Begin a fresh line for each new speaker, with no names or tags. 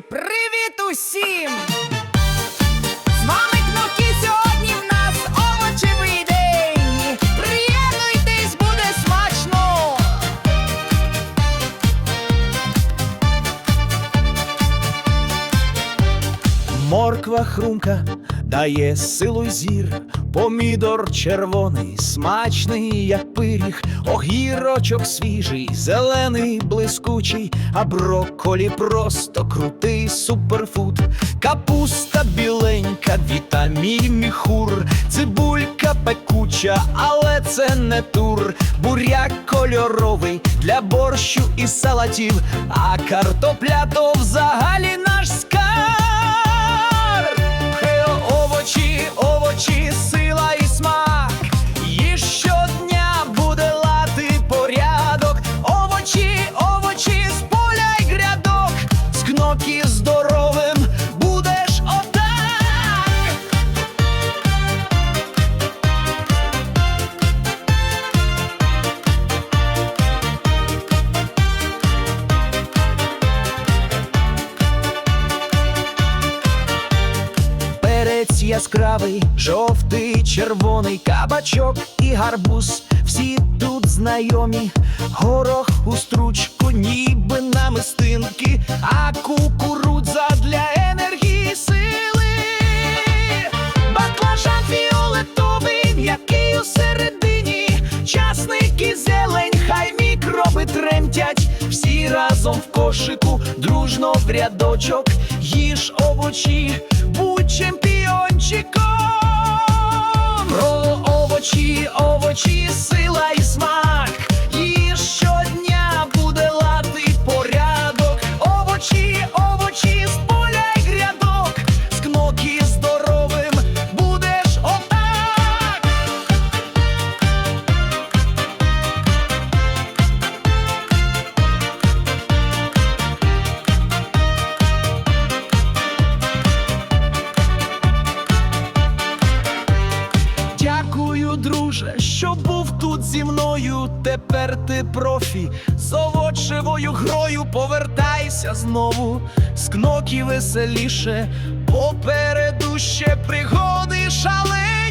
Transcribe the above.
Привіт усім! З вами Кнокі, сьогодні в нас овочевий день. Приєднуйтесь, буде смачно!
Морква хрумка дає силу зір, помідор червоний, смачний, як пиріг, огірочок свіжий, зелений, блискучий, а брокколі просто крутий суперфуд, капуста біленька, вітамін міхур, цибулька пекуча, але це не тур, буряк кольоровий для борщу і салатів, а картопля то взагалі наш З здоровим будеш отак. Перець яскравий, жовтий, червоний, кабачок і гарбуз. Всі тут знайомі, горох у стручку, ніби намистинки, зелень, хай мікроби тремтять, всі разом в кошику, дружно в рядочок, їж овочі, будь чемпіончиком. Друже, що був тут зі мною. Тепер ти профі з овочевою грою повертайся знову. З кноки веселіше, попереду ще пригоди шалені.